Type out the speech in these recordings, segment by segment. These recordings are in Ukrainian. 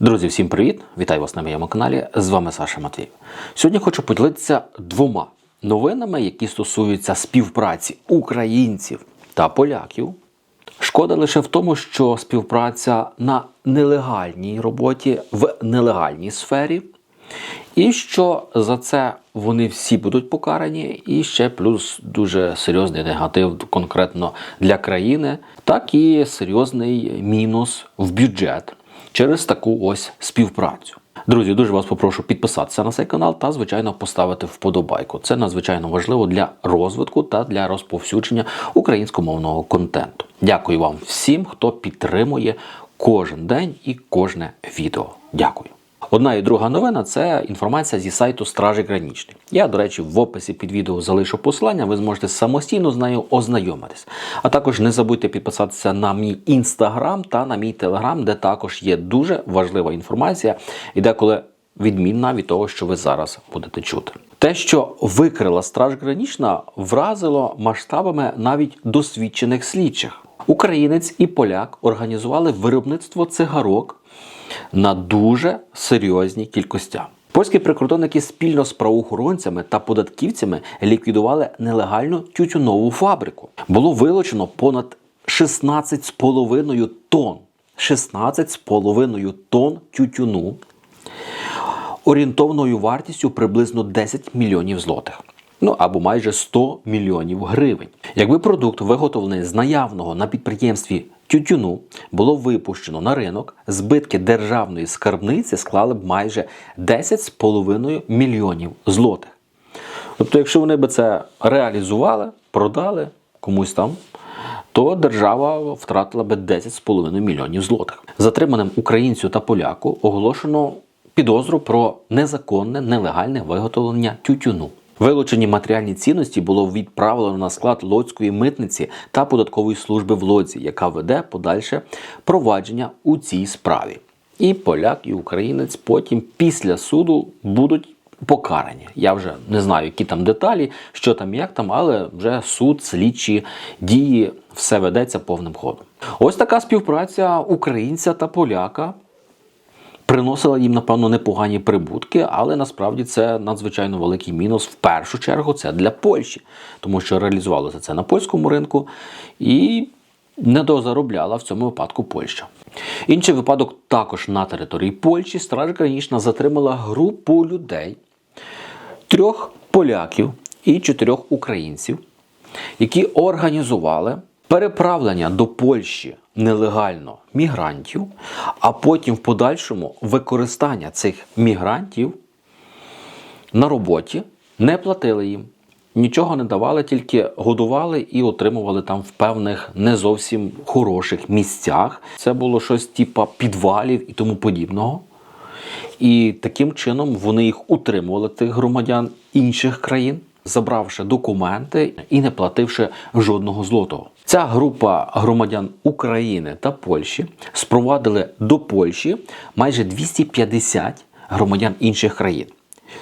Друзі, всім привіт! Вітаю вас на моєму каналі. З вами Саша Матвіїв. Сьогодні хочу поділитися двома новинами, які стосуються співпраці українців та поляків. Шкода лише в тому, що співпраця на нелегальній роботі в нелегальній сфері, і що за це вони всі будуть покарані, і ще плюс дуже серйозний негатив конкретно для країни, так і серйозний мінус в бюджет через таку ось співпрацю. Друзі, дуже вас попрошу підписатися на цей канал та, звичайно, поставити вподобайку. Це надзвичайно важливо для розвитку та для розповсюдження українськомовного контенту. Дякую вам всім, хто підтримує кожен день і кожне відео. Дякую. Одна і друга новина це інформація зі сайту Стражі Гранічний. Я, до речі, в описі під відео залишу посилання, ви зможете самостійно з нею ознайомитись. А також не забудьте підписатися на мій інстаграм та на мій телеграм, де також є дуже важлива інформація і деколи відмінна від того, що ви зараз будете чути. Те, що викрила Страж Гранічна, вразило масштабами навіть досвідчених слідчих. Українець і поляк організували виробництво цигарок на дуже серйозні кількості. Польські прикордонники спільно з правоохоронцями та податківцями ліквідували нелегальну тютюнову фабрику. Було вилучено понад 16,5 тонн. 16,5 тонн тютюну орієнтовною вартістю приблизно 10 мільйонів злотих. Ну або майже 100 мільйонів гривень. Якби продукт, виготовлений з наявного на підприємстві тютюну, було випущено на ринок, збитки державної скарбниці склали б майже 10,5 мільйонів злотих. Тобто, якщо вони би це реалізували, продали комусь там, то держава втратила би 10,5 мільйонів злотих. Затриманим українцю та поляку оголошено підозру про незаконне нелегальне виготовлення тютюну. Вилучені матеріальні цінності було відправлено на склад Лоцької митниці та податкової служби в Лодзі, яка веде подальше провадження у цій справі. І поляк, і українець потім після суду будуть покарані. Я вже не знаю, які там деталі, що там, як там, але вже суд, слідчі дії, все ведеться повним ходом. Ось така співпраця українця та поляка приносила їм, напевно, непогані прибутки, але насправді це надзвичайно великий мінус. В першу чергу це для Польщі, тому що реалізувалося це на польському ринку і не дозаробляла в цьому випадку Польща. Інший випадок також на території Польщі. Страж Гранічна затримала групу людей, трьох поляків і чотирьох українців, які організували переправлення до Польщі нелегально мігрантів, а потім в подальшому використання цих мігрантів на роботі, не платили їм, нічого не давали, тільки годували і отримували там в певних не зовсім хороших місцях. Це було щось типа підвалів і тому подібного. І таким чином вони їх утримували, тих громадян інших країн, забравши документи і не плативши жодного злотого. Ця група громадян України та Польщі спровадили до Польщі майже 250 громадян інших країн.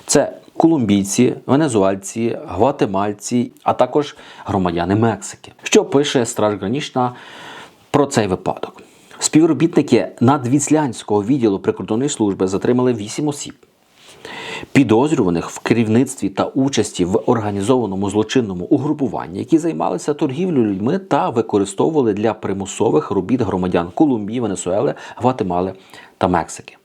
Це колумбійці, венезуальці, гватемальці, а також громадяни Мексики. Що пише Страж Гранічна про цей випадок? Співробітники надвіслянського відділу прикордонної служби затримали 8 осіб. Підозрюваних в керівництві та участі в організованому злочинному угрупуванні, які займалися торгівлею людьми та використовували для примусових робіт громадян Колумбії, Венесуели, Гватемали та Мексики.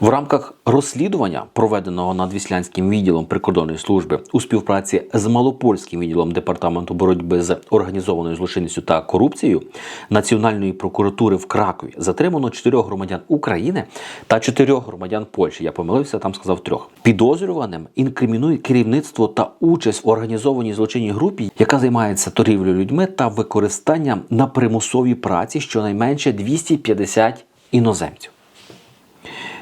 В рамках розслідування, проведеного надвіслянським відділом прикордонної служби у співпраці з малопольським відділом департаменту боротьби з організованою злочинністю та корупцією Національної прокуратури в Кракові затримано чотирьох громадян України та чотирьох громадян Польщі. Я помилився, там сказав трьох. Підозрюваним інкримінує керівництво та участь в організованій злочинній групі, яка займається торгівлею людьми та використанням на примусовій праці щонайменше 250 іноземців.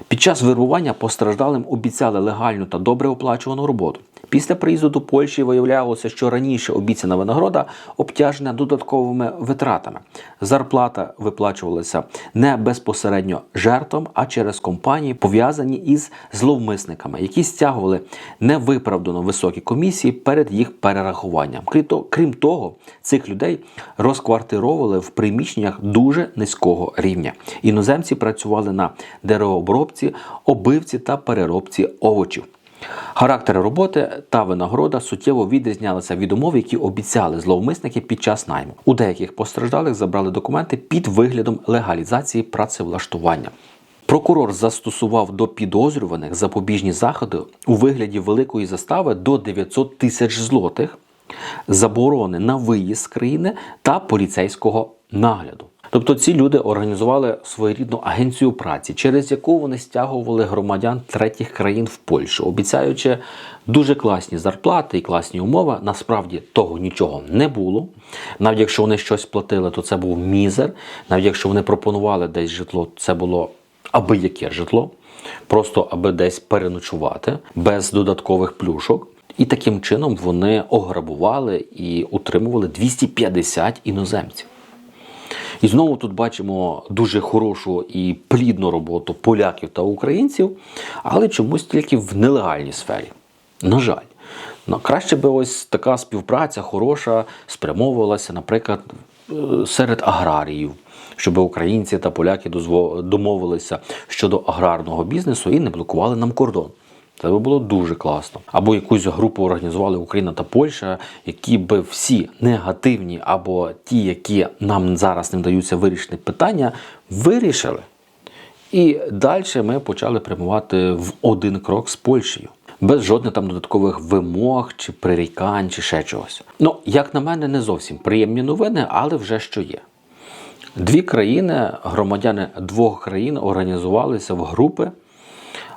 Під час вирвування постраждалим обіцяли легальну та добре оплачувану роботу. Після приїзду до Польщі виявлялося, що раніше обіцяна винагорода обтяжена додатковими витратами. Зарплата виплачувалася не безпосередньо жертвам, а через компанії, пов'язані із зловмисниками, які стягували невиправдано високі комісії перед їх перерахуванням. Крім того, цих людей розквартировували в приміщеннях дуже низького рівня. Іноземці працювали на деревообробці, обивці та переробці овочів. Характери роботи та винагорода суттєво відрізнялися від умов, які обіцяли зловмисники під час найму. У деяких постраждалих забрали документи під виглядом легалізації працевлаштування. Прокурор застосував до підозрюваних запобіжні заходи у вигляді великої застави до 900 тисяч злотих, заборони на виїзд з країни та поліцейського нагляду. Тобто ці люди організували своєрідну агенцію праці, через яку вони стягували громадян третіх країн в Польщу, обіцяючи дуже класні зарплати і класні умови. Насправді того нічого не було. Навіть якщо вони щось платили, то це був мізер. Навіть якщо вони пропонували десь житло, це було аби яке житло, просто аби десь переночувати без додаткових плюшок. І таким чином вони ограбували і утримували 250 іноземців. І знову тут бачимо дуже хорошу і плідну роботу поляків та українців, але чомусь тільки в нелегальній сфері. На жаль. Ну, краще би ось така співпраця хороша спрямовувалася, наприклад, е, серед аграріїв, щоб українці та поляки домовилися щодо аграрного бізнесу і не блокували нам кордон. Це би було дуже класно. Або якусь групу організували Україна та Польща, які би всі негативні або ті, які нам зараз не вдаються вирішити питання, вирішили. І далі ми почали прямувати в один крок з Польщею. Без жодних там додаткових вимог чи прирікань, чи ще чогось. Ну, як на мене, не зовсім приємні новини, але вже що є. Дві країни, громадяни двох країн організувалися в групи,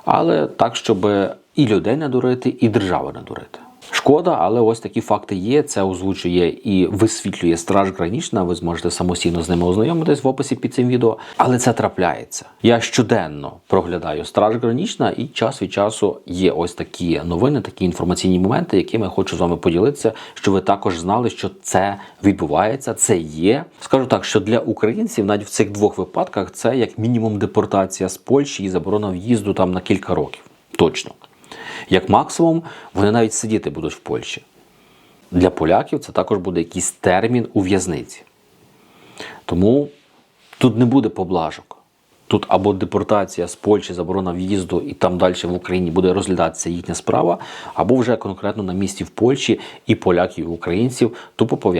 але так, щоб і людей не дурити, і держави не дурити. Шкода, але ось такі факти є. Це озвучує і висвітлює Страж Гранічна. Ви зможете самостійно з ними ознайомитись в описі під цим відео. Але це трапляється. Я щоденно проглядаю Страж Гранічна, і час від часу є ось такі новини, такі інформаційні моменти, якими я хочу з вами поділитися, щоб ви також знали, що це відбувається, це є. Скажу так, що для українців навіть в цих двох випадках це як мінімум депортація з Польщі і заборона в'їзду там на кілька років. Точно. Як максимум, вони навіть сидіти будуть в Польщі. Для поляків це також буде якийсь термін у в'язниці. Тому тут не буде поблажок. Тут або депортація з Польщі, заборона в'їзду, і там далі в Україні буде розглядатися їхня справа, або вже конкретно на місці в Польщі і поляків, і українців тупо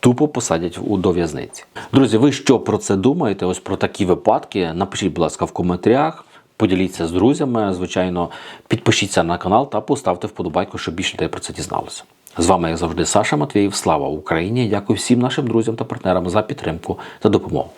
тупо посадять у до в'язниці. Друзі, ви що про це думаєте? Ось про такі випадки? Напишіть, будь ласка, в коментарях. Поділіться з друзями, звичайно, підпишіться на канал та поставте вподобайку, щоб більше людей про це дізналося. З вами, як завжди, Саша Матвіїв. Слава Україні! Дякую всім нашим друзям та партнерам за підтримку та допомогу.